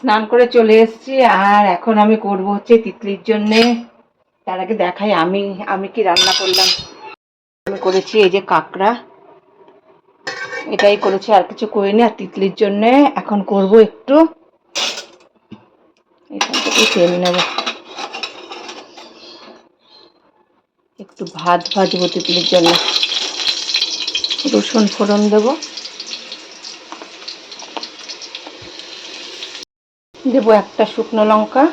স্নান করে চলে এসেছি, আর এখন আমি করব হচ্ছে তিতলির জন্যে। তার আগে দেখাই আমি আমি কি রান্না করলাম। আমি করেছি এই যে কাঁকড়া। এটাই করেছি, আর কিছু করিনি, আর তিতলির জন্যে। এখন করব একটু। এখান থেকে তেল নেব। একটু ভাত ভাজবো তিতলির জন্য। রসুন ফোড়ন দেবো। দেবো একটা শুকনো লঙ্কা।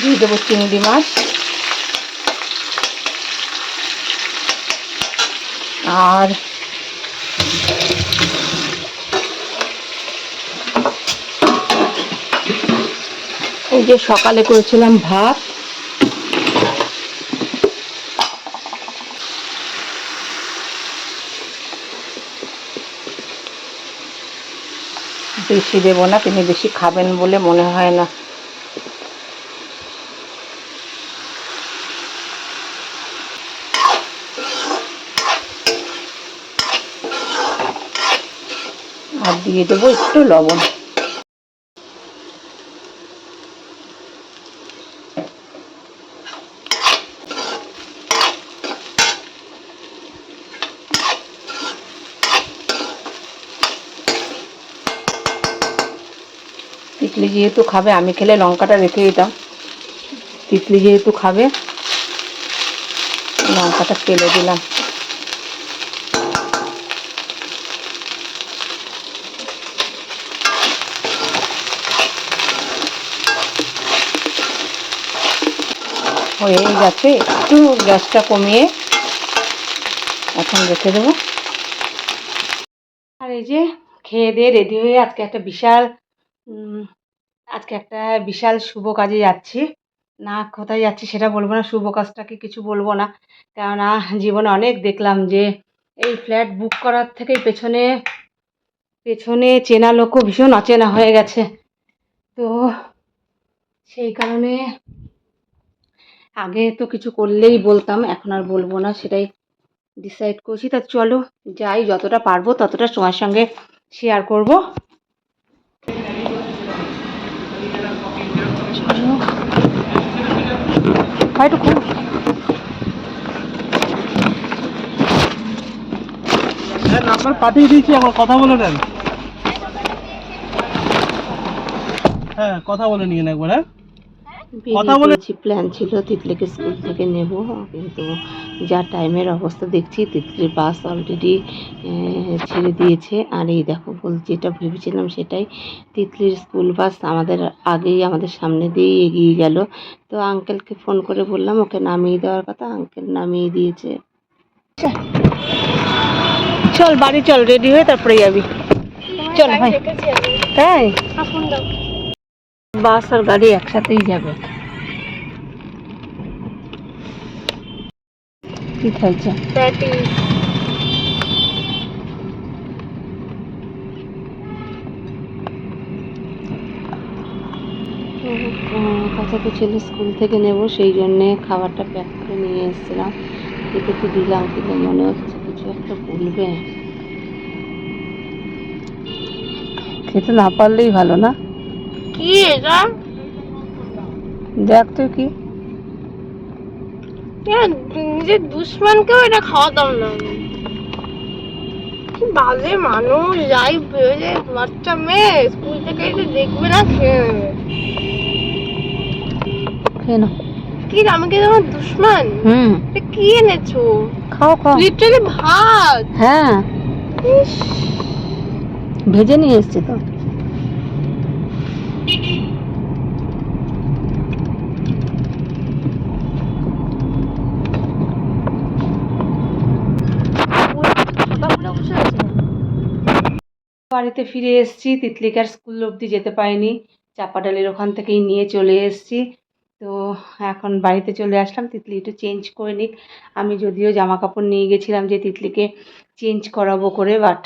দিয়ে দেবো চিংড়ি মাছ। আর এই যে সকালে করেছিলাম ভাত। বেশি দেব না, তিনি বেশি খাবেন বলে মনে হয় না। আর দিয়ে দেবো একটু লবণ তিতলি যেহেতু খাবে, আমি খেলে লঙ্কাটা রেখে দিতাম। তিতলি যেহেতু খাবে, লঙ্কাটা ফেলে দিলাম। হয়ে গেছে, একটু গ্যাসটা কমিয়ে এখন রেখে দেবো। আর এই যে খেয়ে দিয়ে রেডি হয়ে আজকে একটা বিশাল আজকে একটা বিশাল শুভ কাজে যাচ্ছি। না কোথায় যাচ্ছি সেটা বলব না, শুভ কাজটাকে কিছু বলব না। কেননা জীবনে অনেক দেখলাম যে এই ফ্ল্যাট বুক করার থেকেই পেছনে পেছনে চেনা লোকও ভীষণ অচেনা হয়ে গেছে। তো সেই কারণে আগে তো কিছু করলেই বলতাম, এখন আর বলব না, সেটাই ডিসাইড করছি। তা চলো যাই, যতটা পারব ততটা তোমার সঙ্গে শেয়ার করব। একটু খুব হ্যাঁ নাম্বার পাঠিয়ে দিয়েছি আমার কথা বলে নেন। হ্যাঁ কথা বলে নিন একবার হ্যাঁ? কথা বেরিয়ে বলে- প্ল্যান ছিল তিতলিকে স্কুল থেকে নেব কিন্তু যা টাইমের অবস্থা দেখছি তিতলির বাস অলরেডি ছেড়ে দিয়েছে। আর এই দেখো বল যেটা ভেবেছিলাম সেটাই তিতলির স্কুল বাস আমাদের আগেই আমাদের সামনে দিয়েই এগিয়ে গেল। তো আঙ্কেলকে ফোন করে বললাম ওকে নামিয়ে দেওয়ার কথা আঙ্কেল নামিয়ে দিয়েছে। চল বাড়ি চল রেডি হয়ে তারপরে যাবি। চল ভাই তাই? বাস আর গাড়ি একসাথেই যাবে। কি খাইছে তো ছেলে স্কুল থেকে নেব সেই জন্যে খাবারটা প্যাক করে নিয়ে এসেছিলাম। এতে তো দিলাম কিন্তু মনে হচ্ছে কিছু একটা বলবে। খেতে না পারলেই ভালো না? কি এটা? দেখ তো কি? নিজের দুশ্মনকেও এটা খাওয়াতাম না। কি বাজে মানুষ যাই বাচ্চা মেয়ে স্কুল থেকে এসে দেখবে না খেয়ে নেবে। খেয়ে নাও। কি আমি কি তোমার দুশ্মন? হুম। কি এনেছো? খাও খাও। লিটারালি ভাত। হ্যাঁ। ভেজে নিয়ে এসছি তো বাড়িতে ফিরে এসেছি, তিতলিকার স্কুল অবধি যেতে পারিনি। চাপাডালের ওখান থেকেই নিয়ে চলে এসেছি। তো এখন বাড়িতে চলে আসলাম, তিতলি একটু চেঞ্জ করে নিক। আমি যদিও জামা কাপড় নিয়ে গেছিলাম যে তিতলিকে চেঞ্জ করাবো করে বাট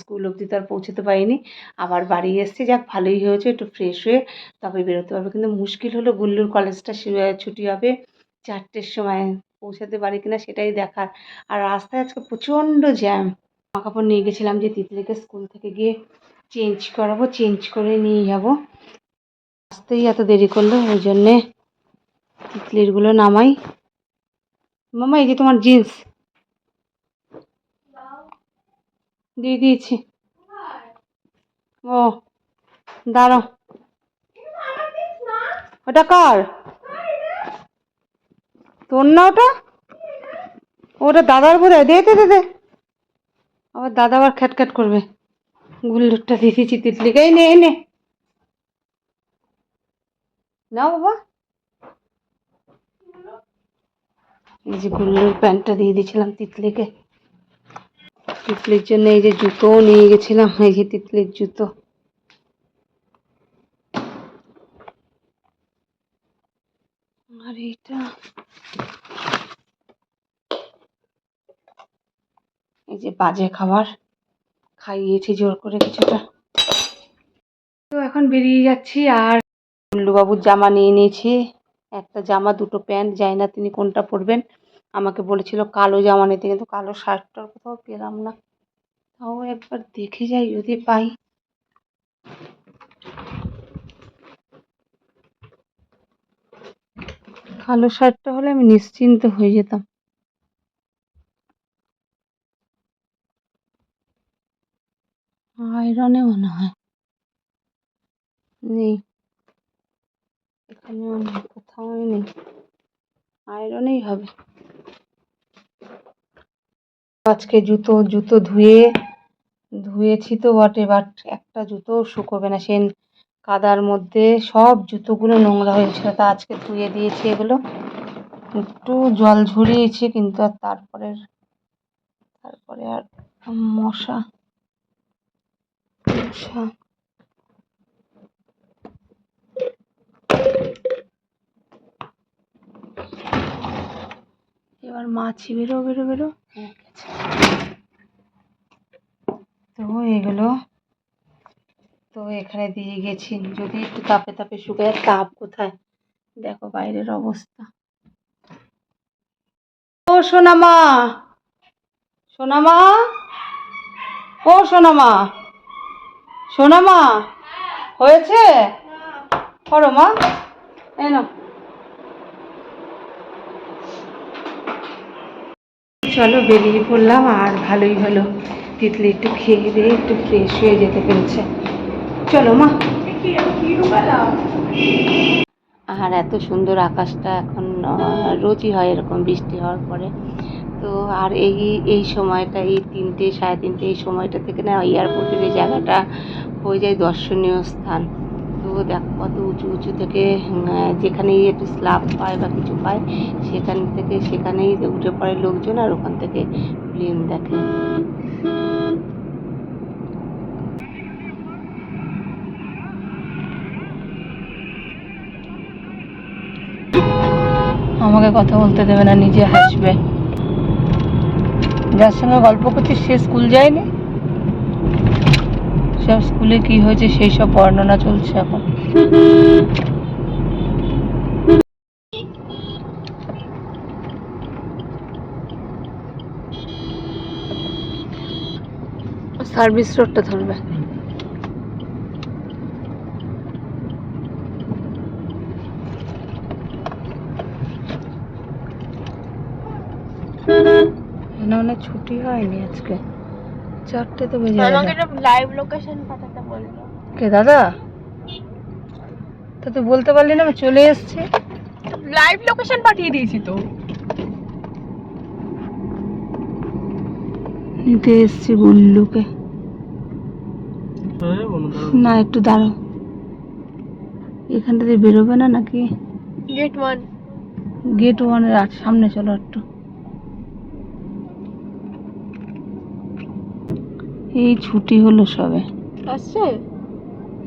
স্কুল অবধি তো আর পৌঁছতে পারিনি। আবার বাড়ি এসেছি, যাক ভালোই হয়েছে, একটু ফ্রেশ হয়ে তবে বেরোতে পারবে। কিন্তু মুশকিল হলো গুল্লুর কলেজটা ছুটি হবে, চারটের সময় পৌঁছাতে পারি কিনা সেটাই দেখার। আর রাস্তায় আজকে প্রচণ্ড জ্যাম জামা কাপড় নিয়ে গেছিলাম যে তিতলিকে স্কুল থেকে গিয়ে চেঞ্জ করাবো, চেঞ্জ করে নিয়ে যাব। আসতেই এত দেরি করল, ওই জন্যে তিতলিরগুলো নামাই। মামা, এই যে তোমার জিন্স। দিয়ে দিয়েছি। ও দাঁড়াও ওটা কার? তোর না ওটা? ওটা দাদার বোধ হয় দে দে। আবার দাদা আবার খ্যাটখ্যাট করবে। গুল্লুরটা দিয়ে দিয়েছি তিতলিকে নে, এই নে। বাবা। এই যে গুল্লুর প্যান্টটা দিয়ে দিয়েছিলাম তিতলিকে। তিতলির জন্য এই যে জুতোও নিয়ে গেছিলাম। এই যে তিতলির জুতো আর এইটা এই যে বাজে খাবার। খাইয়েছি জোর করে কিছুটা। তো এখন বেরিয়ে যাচ্ছি আর বাবুর জামা নিয়ে নিয়েছি। একটা জামা, দুটো প্যান্ট, জানি না তিনি কোনটা পরবেন। আমাকে বলেছিল কালো জামা নিতে, কিন্তু কালো শার্টটার কোথাও পেলাম না। তাও একবার দেখে যাই যদি পাই। কালো শার্টটা হলে আমি নিশ্চিন্ত হয়ে যেতাম। আয়রনে মনে হয়। নেই। এখানেও নেই, কোথাও নেই। আয়রনেই হবে। আজকে জুতো জুতো ধুয়ে, ধুয়েছি তো বটে বাট একটা জুতো শুকোবে না। সে কাদার মধ্যে সব জুতোগুলো নোংরা হয়েছিল তা আজকে ধুয়ে দিয়েছি এগুলো। একটু জল ঝরিয়েছি, কিন্তু আর তারপরে তারপরে আর মশা। মশা এবার মাছি বেরো বেরো বেরো। হ্যাঁ গেছে। তো এগুলো তো এখানে দিয়ে গেছি। যদি একটু তাপে তাপে শুকায় তাপ কোথায়? দেখো বাইরের অবস্থা। ও সোনামা! সোনামা! ও সোনামা! সোনামা হয়েছে? করো মা এনো চলো বেরিয়ে পড়লাম, আর ভালোই হলো। তিতলি একটু খেয়ে দিয়ে একটু ফ্রেশ হয়ে যেতে পেরেছে। চলো মা। আর এত সুন্দর আকাশটা এখন রোজই হয় এরকম বৃষ্টি হওয়ার পরে। তো আর এই এই সময়টা, এই তিনটে, সাড়ে তিনটে এই সময়টা থেকে না এয়ারপোর্টের এই জায়গাটা হয়ে যায় দর্শনীয় স্থান। তো দেখো, কত উঁচু উঁচু থেকে যেখানেই একটু স্ল্যাব পায় বা কিছু পায়, সেখান থেকে, সেখানেই উঠে পড়ে লোকজন আর ওখান থেকে প্লেন দেখে। আমাকে কথা বলতে দেবে না, নিজে হাসবে। যার সঙ্গে গল্প করছি, সে স্কুল যায়নি। সব স্কুলে কি হয়েছে, সেই সব বর্ণনা চলছে এখন। সার্ভিস রোডটা ধরবে। না মানে ছুটি হয়নি আজকে। চারটে তো বেজে গেছে। আমাকে একটা লাইভ লোকেশন পাঠাতে বলল কে দাদা? তা তুই বলতে পারলি না আমি চলে এসেছি। লাইভ লোকেশন পাঠিয়ে দিয়েছি তো। নিতে এসছি গুল্লুকে হ্যাঁ বলো দাঁড়াও। না একটু দাঁড়াও। এখানটা দিয়ে বেরোবে না নাকি? গেট ওয়ান গেট ওয়ানের সামনে চলো একটু। এই ছুটি হলো সবে। আসছে?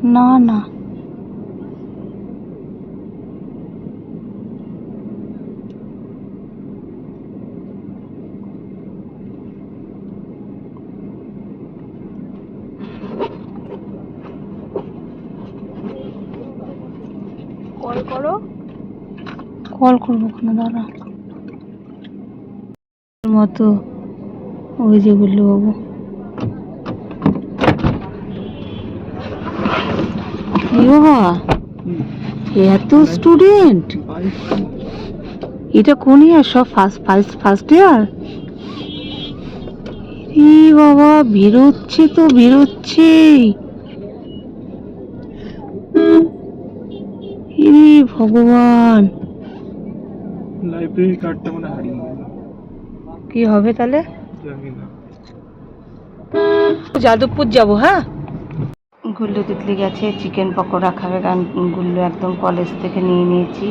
না না। কল করো। কল করব ওখানে দাঁড়া। মতো ওই যে গুল্লু বাবু। কি বাবা এত স্টুডেন্ট এটা কোন ইয়ার সব ফার্স্ট ফার্স্ট ফার্স্ট ইয়ার এ বাবা বেরোচ্ছে তো বেরোচ্ছে। এ ভগবান। লাইব্রেরি কার্ডটা মানে হারিয়ে কি হবে তাহলে? জানি না। যাদবপুর যাব হ্যাঁ? গুল্লু তিতলি গেছে চিকেন পকোড়া খাবে কারণ গুল্লু একদম কলেজ থেকে নিয়ে নিয়েছি।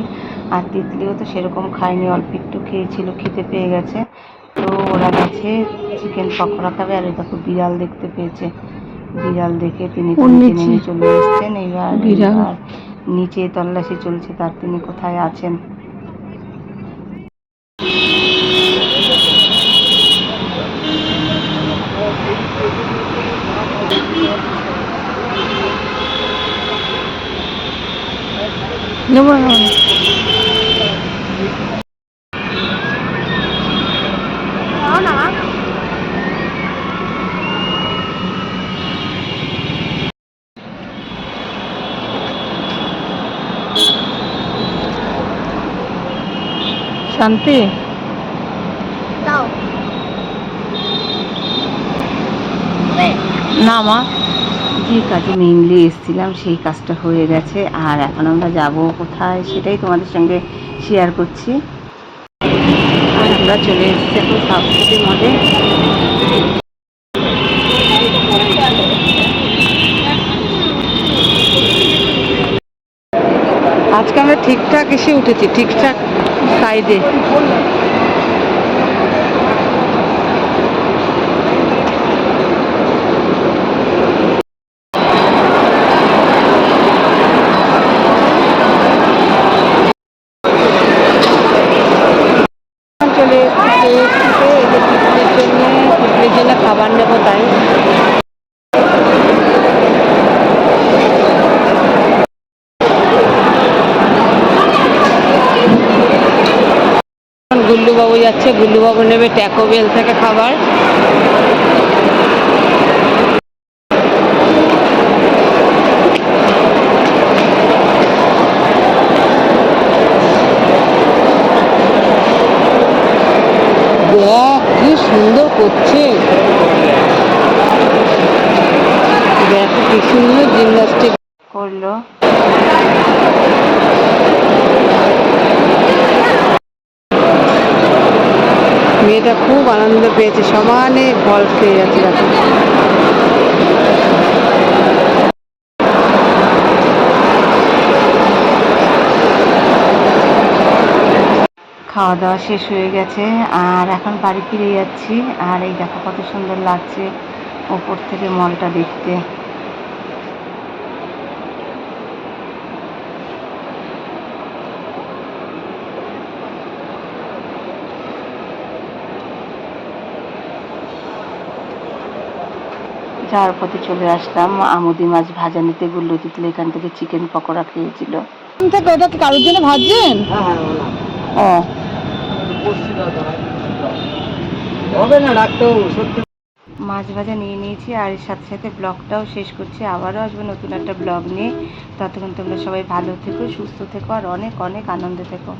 আর তিতলিও তো সেরকম খায়নি অল্প একটু খেয়েছিল খেতে পেয়ে গেছে। তো ওরা গেছে চিকেন পকোড়া খাবে আর দেখো বিড়াল দেখতে পেয়েছে। বিড়াল দেখে তিনি নেমে চলে এসছেন এইবার নিচে তল্লাশি চলছে তার তিনি কোথায় আছেন? নেব নেব না। শান্তি দাও না মা যে কাজে মেইনলি এসেছিলাম, সেই কাজটা হয়ে গেছে। আর এখন আমরা যাব কোথায় সেটাই তোমাদের সঙ্গে শেয়ার করছি। আর আমরা চলে এসেছি এখন সাবসিডি মডে আজকে আমরা ঠিকঠাক এসে উঠেছি, ঠিকঠাক সাইডে জন্য জন্য খাবার নেব তাই গুল্লুবাবু যাচ্ছে গুল্লুবাবু নেবে ট্যাকো বেল থেকে খাবার দেখ কি সুন্দর করছে। দেখো কি সুন্দর জিমনাস্টিক করল। মেয়েটা খুব আনন্দ পেয়েছে, সমানে ফল খেয়ে যাচ্ছে দেখো। খাওয়া দাওয়া শেষ হয়ে গেছে আর এখন বাড়ি ফিরে যাচ্ছি। আর এই দেখো কত সুন্দর লাগছে ওপর থেকে মলটা দেখতে। যাওয়ার পথে চলে আসলাম। আমুদি মাছ ভাজা নিতে গুল্লো তিতলে এখান থেকে চিকেন পকোড়া খেয়েছিল। থেকে ওটা কারোর জন্য ভাজছেন ও। মাছ ভাজা নিয়ে নিয়েছি, আর এর সাথে সাথে ব্লগটাও শেষ করছি। আবারও আসব নতুন একটা ব্লগ নিয়ে। ততক্ষণ তোমরা সবাই ভালো থেকো, সুস্থ থেকো, আর অনেক অনেক আনন্দে থেকো।